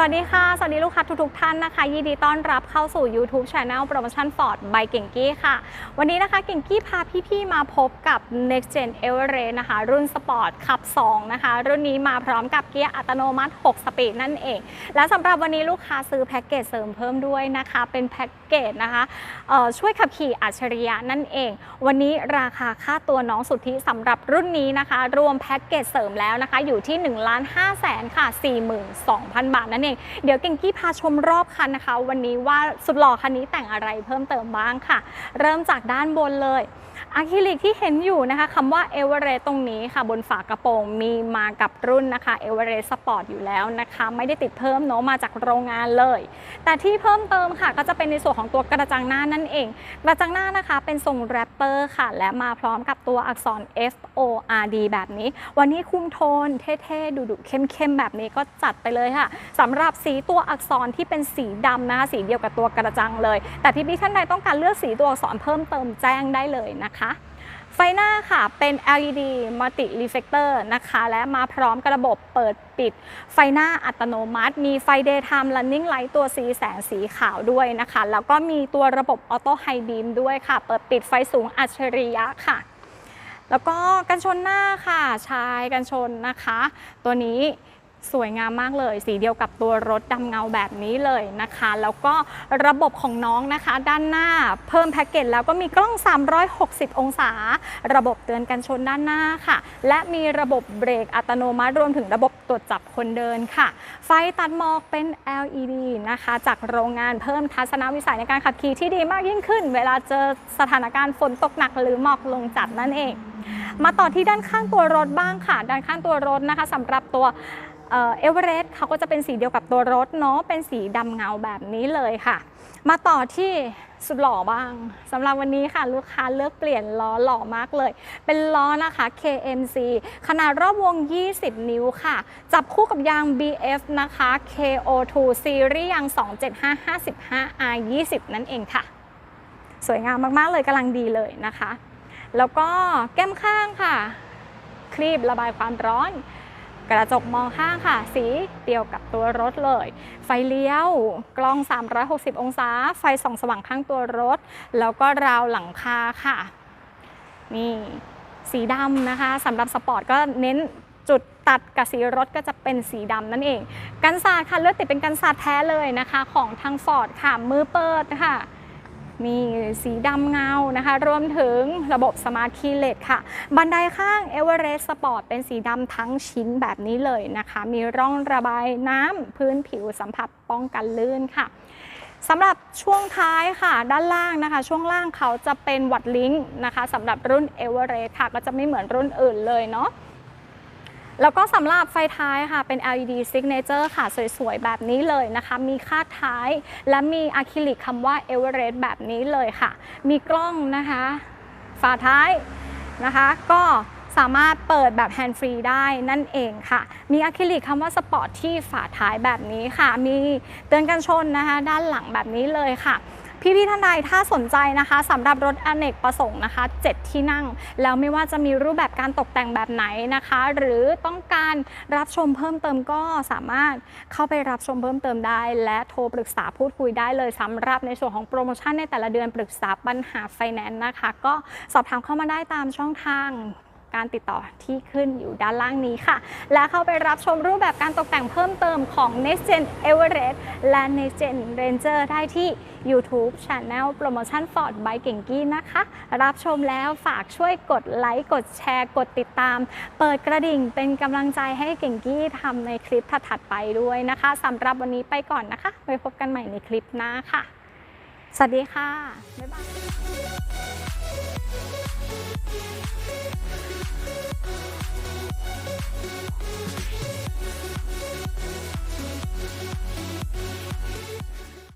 สวัสดีค่ะ สวัสดีลูกค้าทุกๆท่านนะคะ ยินดีต้อนรับเข้าสู่ YouTube Channel โปรโมชั่น Ford by เก่งกี้ค่ะ วันนี้นะคะเก่งกี้พาพี่ๆมาพบกับ Next Gen Everest นะคะ รุ่นสปอร์ตขับ 2 นะคะ รุ่นนี้มาพร้อมกับเกียร์อัตโนมัติ 6 สปีดนั่นเอง และสำหรับวันนี้ลูกค้าซื้อแพ็กเกจเสริมเพิ่มด้วยนะคะ เป็นแพ็กเกจนะคะช่วยขับขี่อัจฉริยะนั่นเอง วันนี้ราคาค่าตัวน้องสุทธิสำหรับรุ่นนี้นะคะ รวมแพ็กเกจเสริมแล้วนะคะ อยู่ที่1 5 0 0 0 0 0ค่ะ42,000 บาทนั่นเองเดี๋ยวเก่งกี้พาชมรอบคันนะคะ วันนี้ว่าสุดหล่อคันนี้แต่งอะไรเพิ่มเติมบ้างค่ะ เริ่มจากด้านบนเลยอะคริลิกที่เห็นอยู่นะคะคำว่าเอเวอเรสต์ตรงนี้ค่ะ บนฝากระโปรงมีมากับรุ่นนะคะเอเวอเรสต์สปอร์ตอยู่แล้วนะคะ ไม่ได้ติดเพิ่มเนาะมาจากโรงงานเลย แต่ที่เพิ่มเติมค่ะ ก็จะเป็นในส่วนของตัวกระจังหน้านั่นเองกระจังหน้านะคะเป็นทรงแรปเตอร์ค่ะ และมาพร้อมกับตัวอักษร F O R D แบบนี้ วันนี้คุมโทนเท่ๆดุๆเข้มๆแบบนี้ก็จัดไปเลยค่ะสำหรับรับสีตัวอักษรที่เป็นสีดำนะคะสีเดียวกับตัวกระจังเลย แต่พี่พี่ท่านใดต้องการเลือกสีตัวอักษรเพิ่มเติมแจ้งได้เลยนะคะ ไฟหน้าค่ะเป็น LED Multi Reflector นะคะ และมาพร้อมกระบบเปิดปิด ไฟหน้าอัตโนมัติ มีไฟ Daytime Running Light ตัวสีแสงสีขาวด้วยนะคะ แล้วก็มีตัวระบบ Auto High Beam ด้วยค่ะ เปิดปิดไฟสูงอัจฉริยะค่ะแล้วก็กันชนหน้าค่ะ ชายกันชนนะคะ ตัวนี้ สวยงามมากเลย สีเดียวกับตัวรถดำเงาแบบนี้เลยนะคะ แล้วก็ระบบของน้องนะคะ ด้านหน้าเพิ่มแพ็กเกจแล้วก็มีกล้อง 360 องศา ระบบเตือนกันชนด้านหน้าค่ะ และมีระบบเบรกอัตโนมัติรวมถึงระบบตรวจจับคนเดินค่ะ ไฟตัดหมอกเป็น LED นะคะ จากโรงงานเพิ่มทัศนวิสัยในการขับขี่ที่ดีมากยิ่งขึ้น เวลาเจอสถานการณ์ฝนตกหนักหรือหมอกลงจัดนั่นเอง มาต่อที่ด้านข้างตัวรถบ้างค่ะ ด้านข้างตัวรถนะคะสำหรับตัว เอเวอเรสต์เขาก็จะเป็นสีเดียวกับตัวรถเนาะเป็นสีดำเงาแบบนี้เลยค่ะ มาต่อที่สุดหล่อบ้างสำหรับวันนี้ค่ะ ลูกค้าเลือกเปลี่ยนล้อหล่อมากเลย เป็นล้อนะคะ KMC ขนาดรอบวง 20 นิ้วค่ะ จับคู่กับยาง BF นะคะ KO2 Series ยาง 275 55 R 20 นั่นเองค่ะ สวยงามมาก ๆ เลยกำลังดีเลยนะคะ แล้วก็แก้มข้างค่ะ ครีบระบายความร้อน กระจกมองข้างค่ะ สีเดียวกับตัวรถเลย ไฟเลี้ยวกล้อง 360 องศา ไฟส่องสว่างข้างตัวรถ แล้วก็ราวหลังคาค่ะ นี่สีดำนะคะสำหรับสปอร์ตก็เน้นจุดตัดกับสีรถก็จะเป็นสีดำนั่นเอง กันศาสตร์ค่ะเลือกติดเป็นกันศาสตร์แท้เลยนะคะ ของทางฟอร์ดค่ะมือเปิดค่ะ มีสีดำเงานะคะ รวมถึงระบบสมาร์ทคีย์เลสค่ะ บันไดข้าง e v e r e s t Sport เป็นสีดำทั้งชิ้นแบบนี้เลยนะคะ มีร่องระบายน้ำพื้นผิวสัมผัสป้องกันลื่นค่ะสำหรับช่วงท้ายค่ะ ด้านล่างนะคะ ช่วงล่างเขาจะเป็นวัดลิงก์นะคะสำหรับรุ่น e v e r e s t ค่ะ ก็จะไม่เหมือนรุ่นอื่นเลยเนาะ แล้วก็สำหรับไฟท้ายค่ะเป็น LED Signature ค่ะ สวยๆ แบบนี้เลยนะคะ มีคาดท้าย และมีอะคริลิกคำว่า Everest แบบนี้เลยค่ะ มีกล้องนะคะ ฝาท้ายนะคะ ก็สามารถเปิดแบบแฮนด์ฟรีได้นั่นเองค่ะ มีอะคริลิกคำว่าสปอร์ตที่ฝาท้ายแบบนี้ค่ะ มีเตือนกันชนนะคะ ด้านหลังแบบนี้เลยค่ะ พี่ๆท่านใดถ้าสนใจนะคะสำหรับรถอเนกประสงค์นะคะ 7 ที่นั่ง แล้วไม่ว่าจะมีรูปแบบการตกแต่งแบบไหนนะคะ หรือต้องการรับชมเพิ่มเติมก็สามารถเข้าไปรับชมเพิ่มเติมได้ และโทรปรึกษาพูดคุยได้เลยสำหรับในส่วนของโปรโมชั่นในแต่ละเดือนปรึกษาปัญหาไฟแนนซ์นะคะ ก็สอบถามเข้ามาได้ตามช่องทาง การติดต่อที่ขึ้นอยู่ด้านล่างนี้ค่ะ และเข้าไปรับชมรูปแบบการตกแต่งเพิ่มเติมของ Next Gen Everest และ Next Gen Ranger ได้ที่ YouTube Channel Promotion Ford by เก่งกี้นะคะ รับชมแล้วฝากช่วยกดไลค์ กดแชร์ กดติดตาม เปิดกระดิ่งเป็นกำลังใจให้เก่งกี้ทำในคลิปถัดๆไปด้วยนะคะสำหรับวันนี้ไปก่อนนะคะ ไว้พบกันใหม่ในคลิปหน้าค่ะ สวัสดีค่ะ บ๊ายบาย